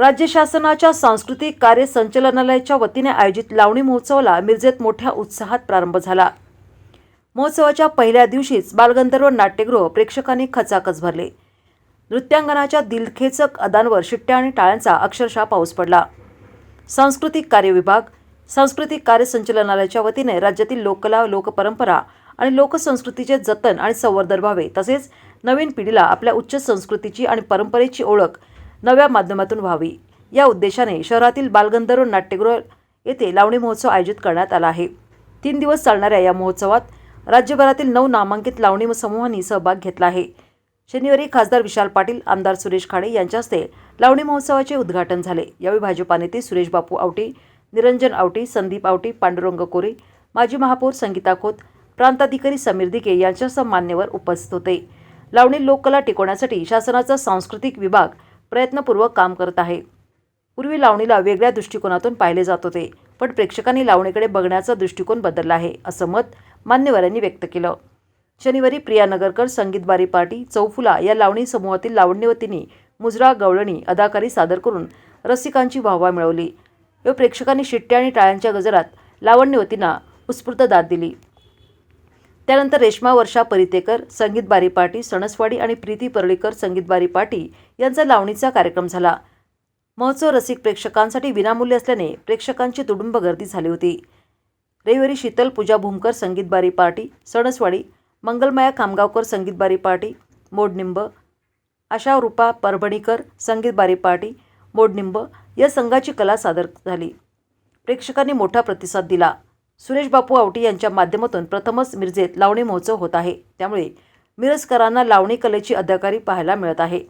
राज्य शासनाच्या सांस्कृतिक कार्य संचालनालयाच्या वतीने आयोजित लावणी महोत्सवाला मिरजेत मोठ्या उत्साहात प्रारंभ झाला. महोत्सवाच्या पहिल्या दिवशीच बालगंधर्व नाट्यगृह प्रेक्षकांनी खचाखच भरले. नृत्यांगनाच्या दिलखेचक अदांवर शिट्ट्या आणि टाळ्यांचा अक्षरशः पाऊस पडला. सांस्कृतिक कार्य विभाग सांस्कृतिक कार्य संचालनालयाच्या वतीने राज्यातील लोककला लोकपरंपरा आणि लोकसंस्कृतीचे जतन आणि संवर्धन व्हावे तसेच नवीन पिढीला आपल्या उच्च संस्कृतीची आणि परंपरेची ओळख नव्या माध्यमातून व्हावी. या उद्देशाने शहरातील बालगंधर्व नाट्यगृह येथे लावणी महोत्सव आयोजित करण्यात आला आहे. तीन दिवस चालणाऱ्या या महोत्सवात राज्यभरातील नऊ नामांकित लावणी समूहांनी सहभाग घेतला आहे. शनिवारी खासदार विशाल पाटील आमदार सुरेश खाडे यांच्या हस्ते लावणी महोत्सवाचे उद्घाटन झाले. यावेळी भाजपा नेते सुरेश बापू आवटी निरंजन आवटी संदीप आवटी पांडुरंग कोरे माजी महापौर संगीता खोत प्रांताधिकारी समीर दिके यांच्यासह मान्यवर उपस्थित होते. लावणी लोककला टिकवण्यासाठी शासनाचा सांस्कृतिक विभाग प्रयत्नपूर्वक काम करत आहे. पूर्वी लावणीला वेगळ्या दृष्टिकोनातून पाहिले जात होते पण प्रेक्षकांनी लावणीकडे बघण्याचा दृष्टिकोन बदलला आहे असं मत मान्यवरांनी व्यक्त केलं. शनिवारी प्रिया नगरकर संगीत बारी पार्टी चौफुला या लावणी समूहातील लावण्यवतींनी मुजरा गवळणी अदाकारी सादर करून रसिकांची वाहवा मिळवली. या प्रेक्षकांनी शिट्ट्या आणि टाळ्यांच्या गजरात लावण्यवतींना उत्स्फूर्त दाद दिली. त्यानंतर रेश्मा वर्षा परितेकर संगीत बारी पाटी सणसवाडी आणि प्रीती परळीकर संगीत बारी पाटी यांचा लावणीचा कार्यक्रम झाला. महोत्सव रसिक प्रेक्षकांसाठी विनामूल्य असल्याने प्रेक्षकांची तुडुंब गर्दी झाली होती. रविवारी शीतल पूजा भूमकर संगीत बारी पार्टी सणसवाडी मंगलमाया खामगावकर संगीत बारी पार्टी मोडनिंब आशा रूपा परभणीकर संगीत बारी पार्टी मोडनिंब या संघाची कला सादर झाली. प्रेक्षकांनी मोठा प्रतिसाद दिला. सुरेश बापू आवटी यांच्या माध्यमातून प्रथमच मिरजेत लावणी महोत्सव होत आहे. त्यामुळे मिरजकरांना लावणी कलेची अदाकारी पाहायला मिळत आहे.